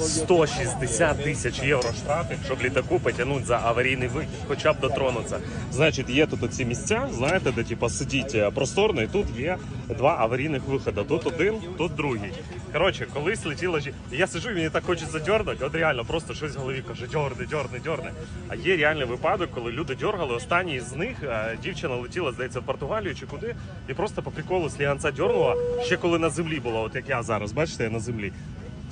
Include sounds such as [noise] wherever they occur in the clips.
160 тисяч євро штрафів, щоб літаку потягнути за аварійний вихід, хоча б дотронутися. Значить, є тут оці місця, знаєте, де типу, сидіть е, просторно, і тут є два аварійних виходи. Тут один, тут другий. Коротше, колись летіла жі- Я сижу, і мені так хочеться дьорнути, от реально просто щось в голові каже, дьорни, дьорни, дьорни. А є реальний випадок, коли люди дьоргали. Останній з них е, дівчина летіла, здається, в Португалію чи куди, і просто по приколу сліганця дьорнула, ще коли на землі була, от як я зараз, бачите, я на землі.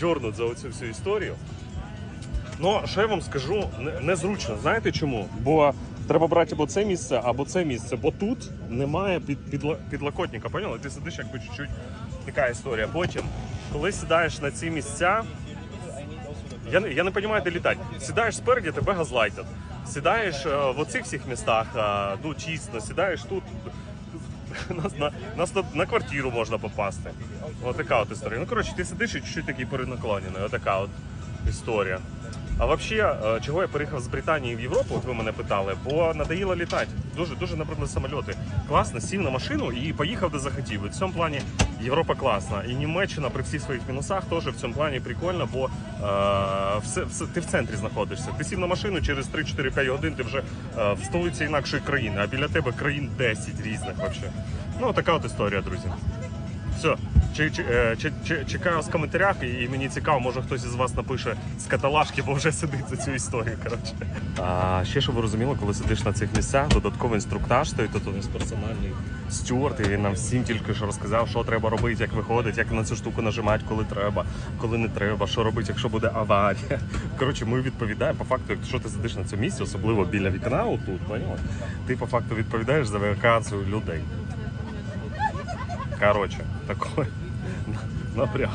дьорнуть за оцю всю історію? Ну, що я вам скажу, не- незручно. Знаєте чому? Бо треба брати або це місце, або це місце, бо тут немає під, підла- підлокотника. Поняли? Ти сидиш якби чуть-чуть така історія. Потім, коли сідаєш на ці місця, я, не- я не розумію, де літати. Сідаєш спереді, тебе газлайтять. Сідаєш е, в оцих всіх містах, е, ну тісно, сідаєш тут. [laughs] Нас на, нас на, на квартиру можна попасти. Ось така от історія. Ну, коротше, ти сидиш і чуть-чуть такий перенаклонений. Отака от історія. А взагалі, е, чого я переїхав з Британії в Європу, от ви мене питали, бо надоїло літати. Дуже дуже набридли самольоти. Класно, сів на машину і поїхав де захотів. І в цьому плані Європа класна. І Німеччина при всіх своїх мінусах теж в цьому плані прикольно, бо е, все, все, ти в центрі знаходишся. Ти сів на машину через 3-4-5 годин, ти вже е, в столиці інакшої країни, а біля тебе країн 10 різних вообще. Ну, така от історія, друзі. Все. Чи, е, чи, чи, чекаю в коментарях, і, мені цікаво, може хтось із вас напише з каталажки, бо вже сидить за цю історію. Коротше. А ще щоб ви розуміли, коли сидиш на цих місцях, додатковий інструктаж стоїть, тут у нас персональний стюард, і він нам всім тільки що розказав, що треба робити, як виходить, як на цю штуку нажимати, коли треба, коли не треба, що робити, якщо буде аварія. [laughs] Коротше, ми відповідаємо по факту, якщо ти сидиш на цьому місці, особливо біля вікна, отут, поняла? Ти по факту відповідаєш за евакуацію людей. Короче, такой [laughs] напряг.